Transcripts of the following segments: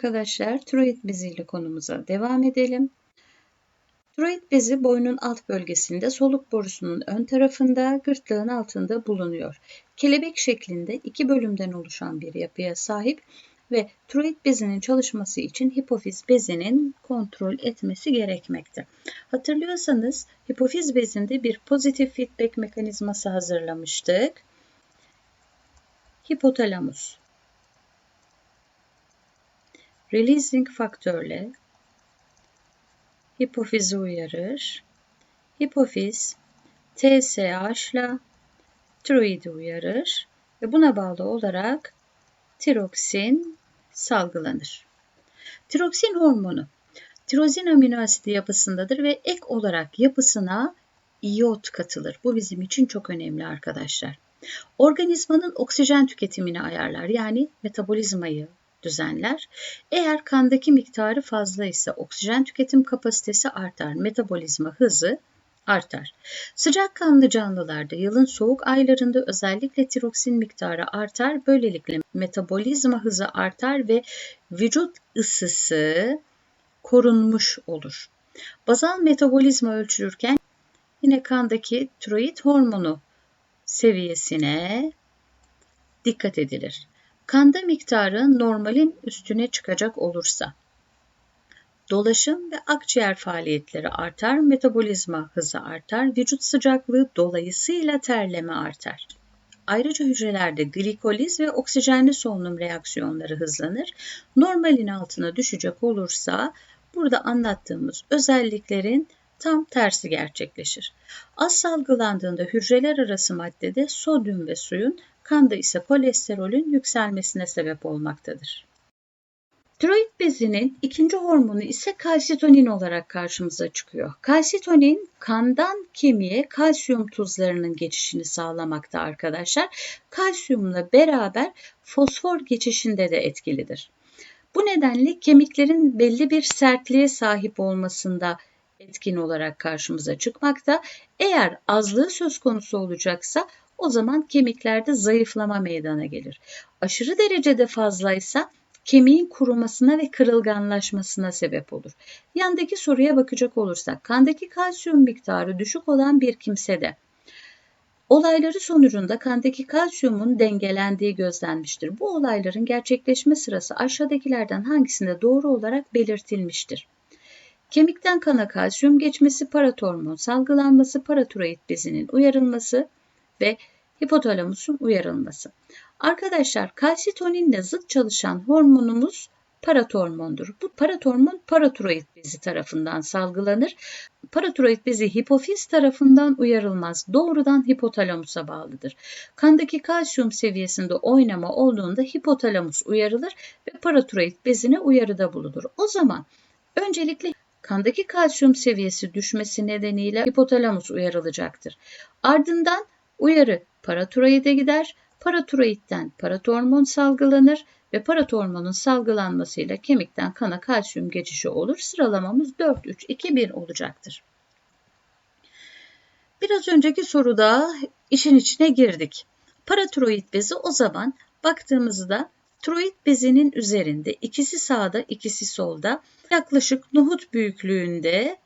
arkadaşlar, tiroid beziyle konumuza devam edelim. Tiroid bezi boynun alt bölgesinde soluk borusunun ön tarafında gırtlağın altında bulunuyor. Kelebek şeklinde iki bölümden oluşan bir yapıya sahip ve tiroid bezinin çalışması için hipofiz bezinin kontrol etmesi gerekmekte. Hatırlıyorsanız hipofiz bezinde bir pozitif feedback mekanizması hazırlamıştık. Hipotalamus releasing faktörle hipofizi uyarır. Hipofiz TSH ile tiroidi uyarır ve buna bağlı olarak tiroksin salgılanır. Tiroksin hormonu tirozin amino asidi yapısındadır ve ek olarak yapısına iot katılır. Bu bizim için çok önemli arkadaşlar. Organizmanın oksijen tüketimini ayarlar yani metabolizmayı düzenler. Eğer kandaki miktarı fazla ise oksijen tüketim kapasitesi artar, metabolizma hızı artar. Sıcak kanlı canlılarda yılın soğuk aylarında özellikle tiroksin miktarı artar. Böylelikle metabolizma hızı artar ve vücut ısısı korunmuş olur. Bazal metabolizma ölçülürken yine kandaki tiroid hormonu seviyesine dikkat edilir. Kanda miktarı normalin üstüne çıkacak olursa dolaşım ve akciğer faaliyetleri artar, metabolizma hızı artar, vücut sıcaklığı dolayısıyla terleme artar. Ayrıca hücrelerde glikoliz ve oksijenli solunum reaksiyonları hızlanır. Normalin altına düşecek olursa burada anlattığımız özelliklerin tam tersi gerçekleşir. Az salgılandığında hücreler arası maddede sodyum ve suyun kanda ise kolesterolün yükselmesine sebep olmaktadır. Tiroid bezinin ikinci hormonu ise kalsitonin olarak karşımıza çıkıyor. Kalsitonin kandan kemiğe kalsiyum tuzlarının geçişini sağlamakta arkadaşlar. Kalsiyumla beraber fosfor geçişinde de etkilidir. Bu nedenle kemiklerin belli bir sertliğe sahip olmasında etkin olarak karşımıza çıkmakta. Eğer azlığı söz konusu olacaksa o zaman kemiklerde zayıflama meydana gelir. Aşırı derecede fazlaysa kemiğin kurumasına ve kırılganlaşmasına sebep olur. Yandaki soruya bakacak olursak kandaki kalsiyum miktarı düşük olan bir kimsede olayları sonucunda kandaki kalsiyumun dengelendiği gözlenmiştir. Bu olayların gerçekleşme sırası aşağıdakilerden hangisinde doğru olarak belirtilmiştir? Kemikten kana kalsiyum geçmesi, paratormon salgılanması, paratiroid bezinin uyarılması, ve hipotalamusun uyarılması. Arkadaşlar kalsitoninle zıt çalışan hormonumuz paratormondur. Bu paratormon paratiroid bezi tarafından salgılanır. Paratiroid bezi hipofiz tarafından uyarılmaz. Doğrudan hipotalamusa bağlıdır. Kandaki kalsiyum seviyesinde oynama olduğunda hipotalamus uyarılır ve paratiroid bezine uyarıda bulunur. O zaman öncelikle kandaki kalsiyum seviyesi düşmesi nedeniyle hipotalamus uyarılacaktır. Ardından Uyarı paratiroide gider, paratiroidden paratormon salgılanır ve paratormonun salgılanmasıyla kemikten kana kalsiyum geçişi olur. Sıralamamız 4-3-2-1 olacaktır. Biraz önceki soruda işin içine girdik. Paratiroid bezi o zaman baktığımızda tiroid bezinin üzerinde ikisi sağda ikisi solda yaklaşık nohut büyüklüğünde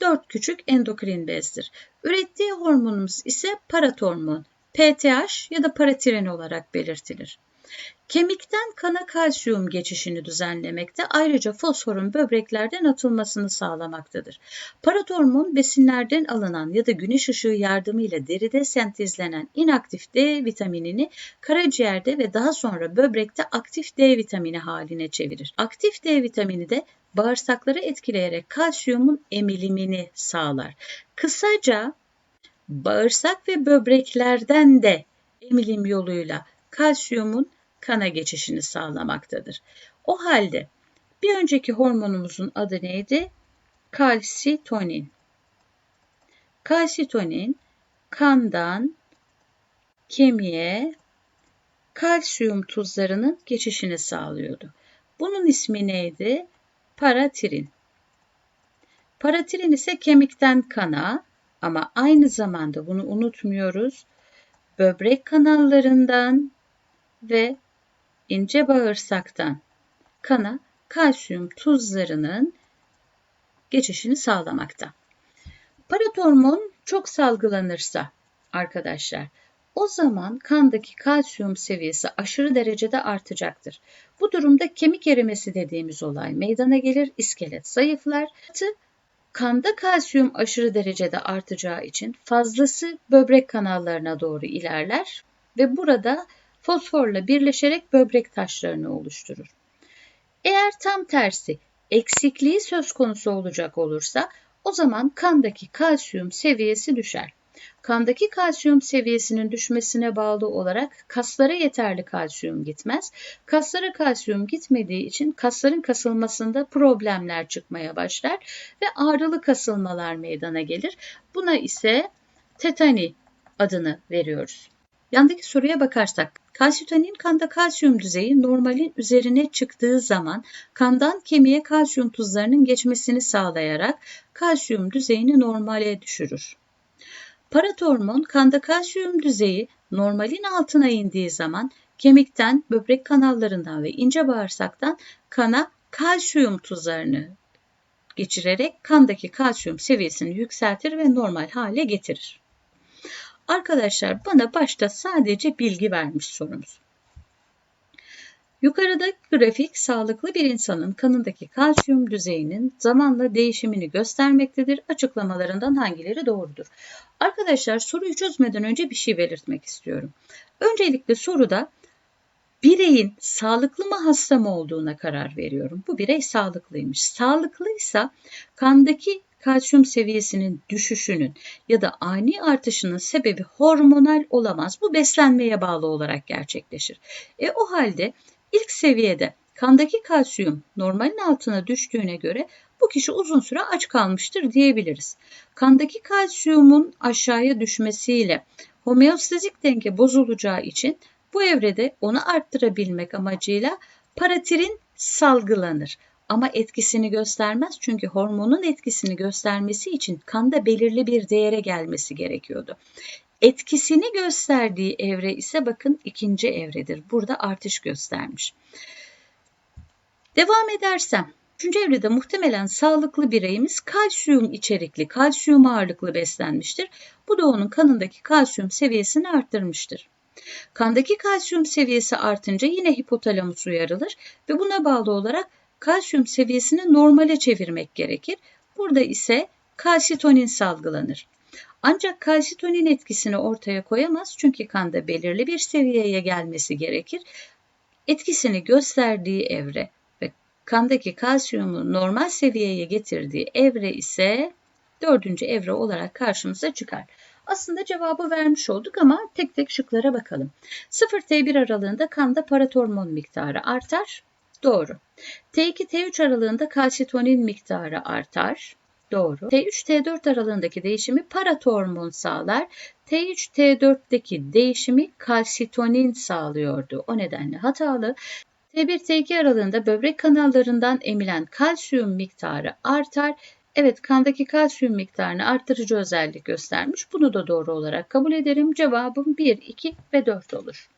4 küçük endokrin bezdir. Ürettiği hormonumuz ise paratormon, PTH ya da paratiren olarak belirtilir. Kemikten kana kalsiyum geçişini düzenlemekte ayrıca fosforun böbreklerden atılmasını sağlamaktadır. Paratormon besinlerden alınan ya da güneş ışığı yardımıyla deride sentezlenen inaktif D vitaminini karaciğerde ve daha sonra böbrekte aktif D vitamini haline çevirir. Aktif D vitamini de bağırsakları etkileyerek kalsiyumun emilimini sağlar. Kısaca bağırsak ve böbreklerden de emilim yoluyla kalsiyumun kana geçişini sağlamaktadır. O halde bir önceki hormonumuzun adı neydi? Kalsitonin. Kalsitonin kandan kemiğe kalsiyum tuzlarının geçişini sağlıyordu. Bunun ismi neydi? Paratirin. Paratirin ise kemikten kana ama aynı zamanda bunu unutmuyoruz. Böbrek kanallarından ve ince bağırsaktan kana kalsiyum tuzlarının geçişini sağlamakta. Paratormon çok salgılanırsa arkadaşlar o zaman kandaki kalsiyum seviyesi aşırı derecede artacaktır. Bu durumda kemik erimesi dediğimiz olay meydana gelir, iskelet zayıflar. Kanda kalsiyum aşırı derecede artacağı için fazlası böbrek kanallarına doğru ilerler ve burada fosforla birleşerek böbrek taşlarını oluşturur. Eğer tam tersi eksikliği söz konusu olacak olursa o zaman kandaki kalsiyum seviyesi düşer. Kandaki kalsiyum seviyesinin düşmesine bağlı olarak kaslara yeterli kalsiyum gitmez. Kaslara kalsiyum gitmediği için kasların kasılmasında problemler çıkmaya başlar ve ağrılı kasılmalar meydana gelir. Buna ise tetani adını veriyoruz. Yandaki soruya bakarsak, kalsitonin kanda kalsiyum düzeyi normalin üzerine çıktığı zaman kandan kemiğe kalsiyum tuzlarının geçmesini sağlayarak kalsiyum düzeyini normale düşürür. Paratormon kanda kalsiyum düzeyi normalin altına indiği zaman kemikten, böbrek kanallarından ve ince bağırsaktan kana kalsiyum tuzlarını geçirerek kandaki kalsiyum seviyesini yükseltir ve normal hale getirir. Arkadaşlar bana başta sadece bilgi vermiş sorumuz. Yukarıdaki grafik sağlıklı bir insanın kanındaki kalsiyum düzeyinin zamanla değişimini göstermektedir. Açıklamalarından hangileri doğrudur? Arkadaşlar soruyu çözmeden önce bir şey belirtmek istiyorum. Öncelikle soruda bireyin sağlıklı mı hasta mı olduğuna karar veriyorum. Bu birey sağlıklıymış. Sağlıklıysa kandaki kalsiyum seviyesinin düşüşünün ya da ani artışının sebebi hormonal olamaz. Bu beslenmeye bağlı olarak gerçekleşir. E o halde ilk seviyede kandaki kalsiyum normalin altına düştüğüne göre bu kişi uzun süre aç kalmıştır diyebiliriz. Kandaki kalsiyumun aşağıya düşmesiyle homeostazik denge bozulacağı için bu evrede onu arttırabilmek amacıyla paratirin salgılanır ama etkisini göstermez çünkü hormonun etkisini göstermesi için kanda belirli bir değere gelmesi gerekiyordu. Etkisini gösterdiği evre ise bakın ikinci evredir. Burada artış göstermiş. Devam edersem Üçüncü evrede muhtemelen sağlıklı bireyimiz kalsiyum içerikli, kalsiyum ağırlıklı beslenmiştir. Bu da onun kanındaki kalsiyum seviyesini arttırmıştır. Kandaki kalsiyum seviyesi artınca yine hipotalamus uyarılır ve buna bağlı olarak kalsiyum seviyesini normale çevirmek gerekir. Burada ise kalsitonin salgılanır. Ancak kalsitonin etkisini ortaya koyamaz çünkü kanda belirli bir seviyeye gelmesi gerekir. Etkisini gösterdiği evre ve kandaki kalsiyumu normal seviyeye getirdiği evre ise dördüncü evre olarak karşımıza çıkar. Aslında cevabı vermiş olduk ama tek tek şıklara bakalım. 0-T1 aralığında kanda paratormon miktarı artar. Doğru. T2-T3 aralığında kalsitonin miktarı artar. Doğru. T3-T4 aralığındaki değişimi paratormon sağlar. T3-T4'teki değişimi kalsitonin sağlıyordu. O nedenle hatalı. T1-T2 aralığında böbrek kanallarından emilen kalsiyum miktarı artar. Evet kandaki kalsiyum miktarını arttırıcı özellik göstermiş. Bunu da doğru olarak kabul ederim. Cevabım 1, 2 ve 4 olur.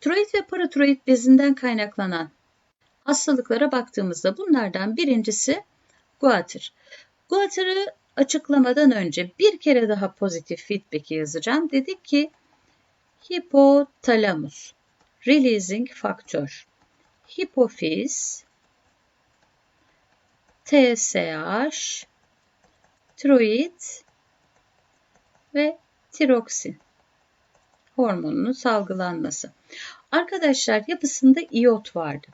Tiroid ve paratiroid bezinden kaynaklanan hastalıklara baktığımızda bunlardan birincisi guatr. Guatr'ı açıklamadan önce bir kere daha pozitif feedback'i yazacağım. Dedik ki hipotalamus, releasing faktör, hipofiz, TSH, tiroid ve tiroksin hormonunun salgılanması. Arkadaşlar yapısında iot vardı.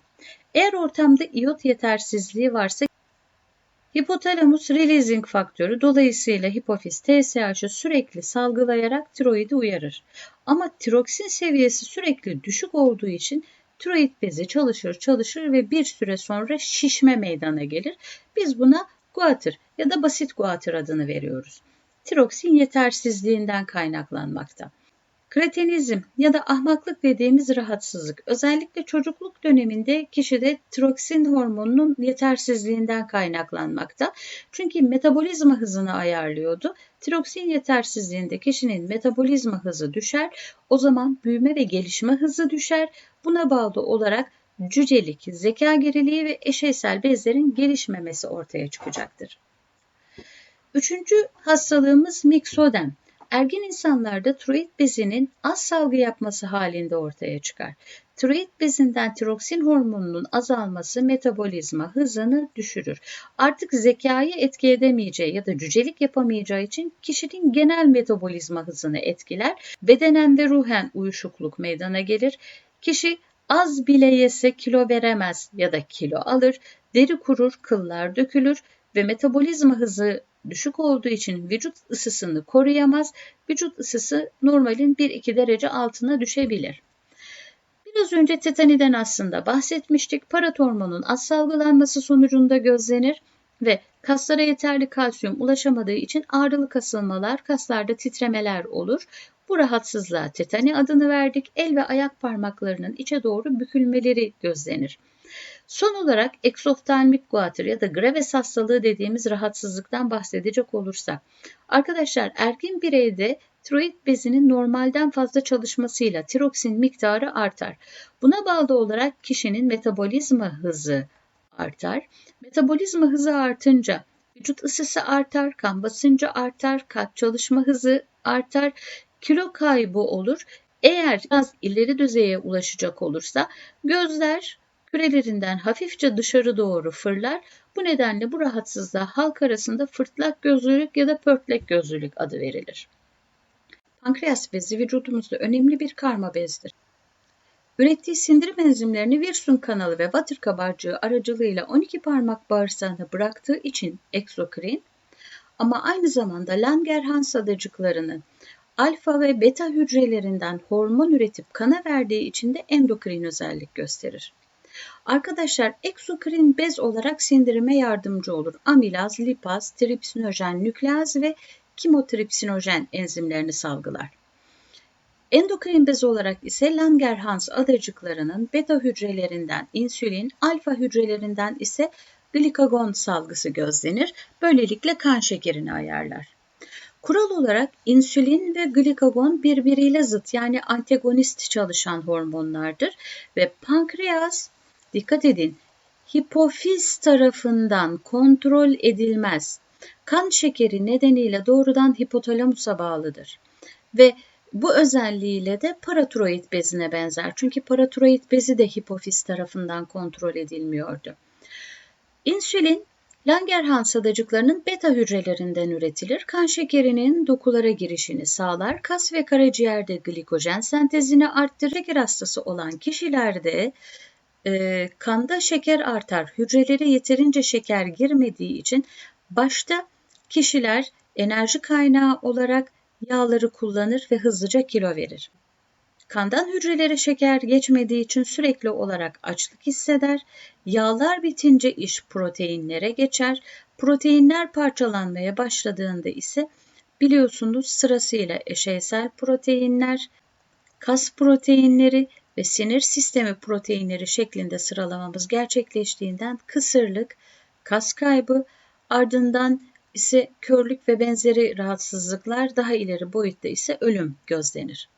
Eğer ortamda iot yetersizliği varsa hipotalamus releasing faktörü dolayısıyla hipofiz TSH'ı sürekli salgılayarak tiroidi uyarır. Ama tiroksin seviyesi sürekli düşük olduğu için tiroid bezi çalışır çalışır ve bir süre sonra şişme meydana gelir. Biz buna guatr ya da basit guatr adını veriyoruz. Tiroksin yetersizliğinden kaynaklanmakta. Kretenizm ya da ahmaklık dediğimiz rahatsızlık özellikle çocukluk döneminde kişide tiroksin hormonunun yetersizliğinden kaynaklanmakta. Çünkü metabolizma hızını ayarlıyordu. Tiroksin yetersizliğinde kişinin metabolizma hızı düşer. O zaman büyüme ve gelişme hızı düşer. Buna bağlı olarak cücelik, zeka geriliği ve eşeysel bezlerin gelişmemesi ortaya çıkacaktır. Üçüncü hastalığımız miksodem ergen insanlarda tiroid bezinin az salgı yapması halinde ortaya çıkar. Tiroid bezinden tiroksin hormonunun azalması metabolizma hızını düşürür. Artık zekayı etki edemeyeceği ya da cücelik yapamayacağı için kişinin genel metabolizma hızını etkiler. Bedenen ve ruhen uyuşukluk meydana gelir. Kişi az bile yese kilo veremez ya da kilo alır, deri kurur, kıllar dökülür ve metabolizma hızı düşük olduğu için vücut ısısını koruyamaz. Vücut ısısı normalin 1-2 derece altına düşebilir. Biraz önce tetaniden aslında bahsetmiştik. Paratormonun az salgılanması sonucunda gözlenir ve kaslara yeterli kalsiyum ulaşamadığı için ağrılı kasılmalar, kaslarda titremeler olur. Bu rahatsızlığa tetani adını verdik. El ve ayak parmaklarının içe doğru bükülmeleri gözlenir. Son olarak eksoftalmik guatr ya da Graves hastalığı dediğimiz rahatsızlıktan bahsedecek olursak. Arkadaşlar ergin bireyde tiroid bezinin normalden fazla çalışmasıyla tiroksin miktarı artar. Buna bağlı olarak kişinin metabolizma hızı artar. Metabolizma hızı artınca vücut ısısı artar, kan basıncı artar, kalp çalışma hızı artar, kilo kaybı olur. Eğer biraz ileri düzeye ulaşacak olursa gözler kürelerinden hafifçe dışarı doğru fırlar. Bu nedenle bu rahatsızlığa halk arasında fırtlak gözlülük ya da pörtlek gözlülük adı verilir. Pankreas bezi vücudumuzda önemli bir karma bezdir. Ürettiği sindirim enzimlerini Wilson kanalı ve Water kabarcığı aracılığıyla 12 parmak bağırsağına bıraktığı için eksokrin ama aynı zamanda Langerhans adacıklarının alfa ve beta hücrelerinden hormon üretip kana verdiği için de endokrin özellik gösterir. Arkadaşlar eksokrin bez olarak sindirime yardımcı olur. Amilaz, lipaz, tripsinojen nükleaz ve kimotripsinojen enzimlerini salgılar. Endokrin bez olarak ise Langerhans adacıklarının beta hücrelerinden insülin, alfa hücrelerinden ise glikagon salgısı gözlenir. Böylelikle kan şekerini ayarlar. Kural olarak insülin ve glikagon birbiriyle zıt yani antagonist çalışan hormonlardır ve pankreas Dikkat edin. Hipofiz tarafından kontrol edilmez. Kan şekeri nedeniyle doğrudan hipotalamusa bağlıdır. Ve bu özelliğiyle de paratiroid bezine benzer. Çünkü paratiroid bezi de hipofiz tarafından kontrol edilmiyordu. İnsülin Langerhans adacıklarının beta hücrelerinden üretilir. Kan şekerinin dokulara girişini sağlar. Kas ve karaciğerde glikojen sentezini arttırır. Şeker hastası olan kişilerde e, kanda şeker artar. Hücrelere yeterince şeker girmediği için başta kişiler enerji kaynağı olarak yağları kullanır ve hızlıca kilo verir. Kandan hücrelere şeker geçmediği için sürekli olarak açlık hisseder. Yağlar bitince iş proteinlere geçer. Proteinler parçalanmaya başladığında ise biliyorsunuz sırasıyla eşeysel proteinler, kas proteinleri ve sinir sistemi proteinleri şeklinde sıralamamız gerçekleştiğinden kısırlık, kas kaybı, ardından ise körlük ve benzeri rahatsızlıklar daha ileri boyutta ise ölüm gözlenir.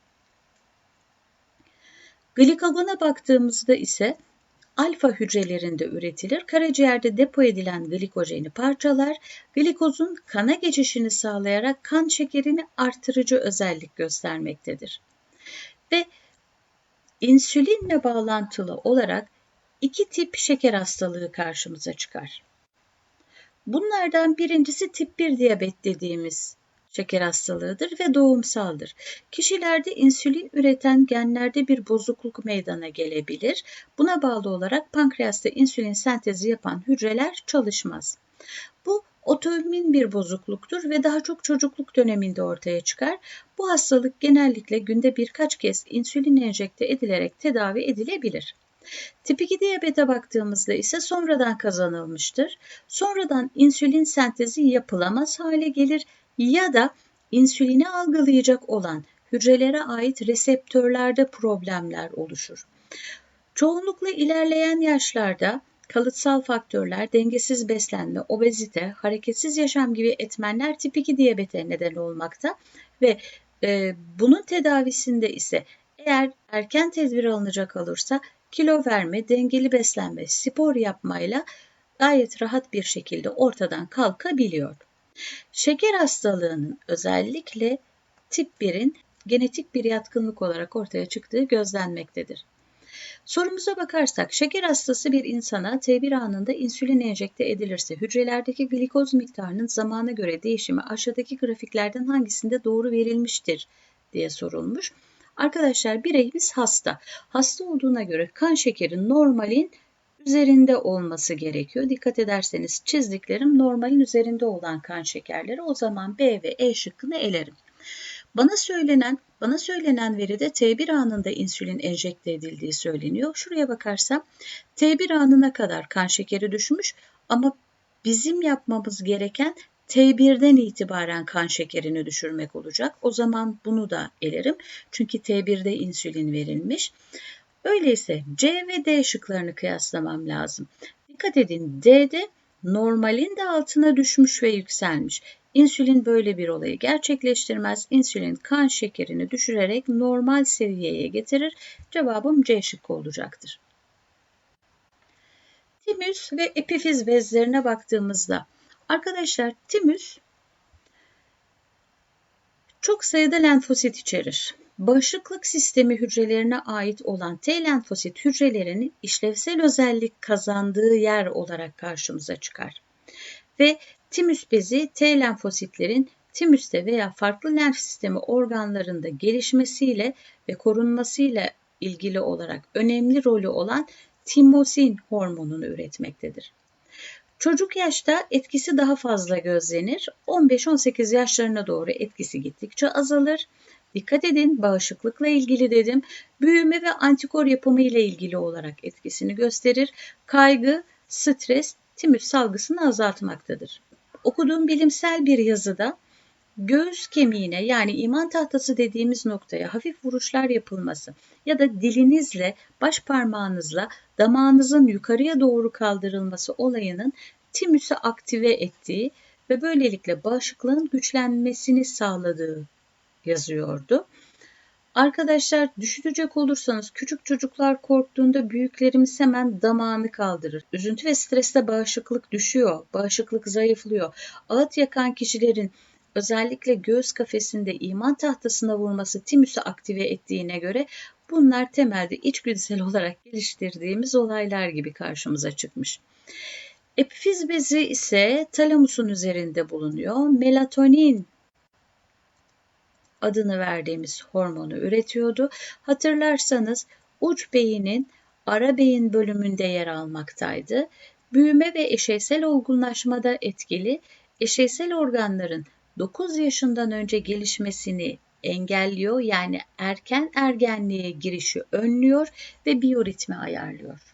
Glikagona baktığımızda ise alfa hücrelerinde üretilir. Karaciğerde depo edilen glikojeni parçalar, glikozun kana geçişini sağlayarak kan şekerini artırıcı özellik göstermektedir. Ve insülinle bağlantılı olarak iki tip şeker hastalığı karşımıza çıkar. Bunlardan birincisi tip 1 diyabet dediğimiz şeker hastalığıdır ve doğumsaldır. Kişilerde insülin üreten genlerde bir bozukluk meydana gelebilir. Buna bağlı olarak pankreasta insülin sentezi yapan hücreler çalışmaz. Bu otoimmün bir bozukluktur ve daha çok çocukluk döneminde ortaya çıkar. Bu hastalık genellikle günde birkaç kez insülin enjekte edilerek tedavi edilebilir. Tip 2 diyabete baktığımızda ise sonradan kazanılmıştır. Sonradan insülin sentezi yapılamaz hale gelir ya da insülini algılayacak olan hücrelere ait reseptörlerde problemler oluşur. Çoğunlukla ilerleyen yaşlarda kalıtsal faktörler, dengesiz beslenme, obezite, hareketsiz yaşam gibi etmenler tip 2 diyabete neden olmakta ve e, bunun tedavisinde ise eğer erken tedbir alınacak olursa kilo verme, dengeli beslenme, spor yapmayla gayet rahat bir şekilde ortadan kalkabiliyor. Şeker hastalığının özellikle tip 1'in genetik bir yatkınlık olarak ortaya çıktığı gözlenmektedir. Sorumuza bakarsak şeker hastası bir insana T1 anında insülin enjekte edilirse hücrelerdeki glikoz miktarının zamana göre değişimi aşağıdaki grafiklerden hangisinde doğru verilmiştir diye sorulmuş. Arkadaşlar bireyimiz hasta. Hasta olduğuna göre kan şekeri normalin üzerinde olması gerekiyor. Dikkat ederseniz çizdiklerim normalin üzerinde olan kan şekerleri. O zaman B ve E şıkkını elerim. Bana söylenen bana söylenen veride T1 anında insülin enjekte edildiği söyleniyor. Şuraya bakarsam T1 anına kadar kan şekeri düşmüş ama bizim yapmamız gereken T1'den itibaren kan şekerini düşürmek olacak. O zaman bunu da elerim. Çünkü T1'de insülin verilmiş. Öyleyse C ve D şıklarını kıyaslamam lazım. Dikkat edin D'de normalin de altına düşmüş ve yükselmiş. İnsülin böyle bir olayı gerçekleştirmez. İnsülin kan şekerini düşürerek normal seviyeye getirir. Cevabım C şıkkı olacaktır. Timüs ve epifiz bezlerine baktığımızda arkadaşlar timüs çok sayıda lenfosit içerir. Bağışıklık sistemi hücrelerine ait olan T lenfosit hücrelerinin işlevsel özellik kazandığı yer olarak karşımıza çıkar. Ve Timüs bezi T lenfositlerin timüste veya farklı lenf sistemi organlarında gelişmesiyle ve korunmasıyla ilgili olarak önemli rolü olan timosin hormonunu üretmektedir. Çocuk yaşta etkisi daha fazla gözlenir. 15-18 yaşlarına doğru etkisi gittikçe azalır. Dikkat edin bağışıklıkla ilgili dedim. Büyüme ve antikor yapımı ile ilgili olarak etkisini gösterir. Kaygı, stres, timüs salgısını azaltmaktadır okuduğum bilimsel bir yazıda göğüs kemiğine yani iman tahtası dediğimiz noktaya hafif vuruşlar yapılması ya da dilinizle baş parmağınızla damağınızın yukarıya doğru kaldırılması olayının timüsü aktive ettiği ve böylelikle bağışıklığın güçlenmesini sağladığı yazıyordu. Arkadaşlar düşünecek olursanız küçük çocuklar korktuğunda büyüklerimiz hemen damağını kaldırır. Üzüntü ve streste bağışıklık düşüyor, bağışıklık zayıflıyor. Ağıt yakan kişilerin özellikle göğüs kafesinde iman tahtasına vurması timüsü aktive ettiğine göre bunlar temelde içgüdüsel olarak geliştirdiğimiz olaylar gibi karşımıza çıkmış. Epifiz bezi ise talamusun üzerinde bulunuyor. Melatonin adını verdiğimiz hormonu üretiyordu. Hatırlarsanız uç beyinin ara beyin bölümünde yer almaktaydı. Büyüme ve eşeysel olgunlaşmada etkili, eşeysel organların 9 yaşından önce gelişmesini engelliyor yani erken ergenliğe girişi önlüyor ve biyoritmi ayarlıyor.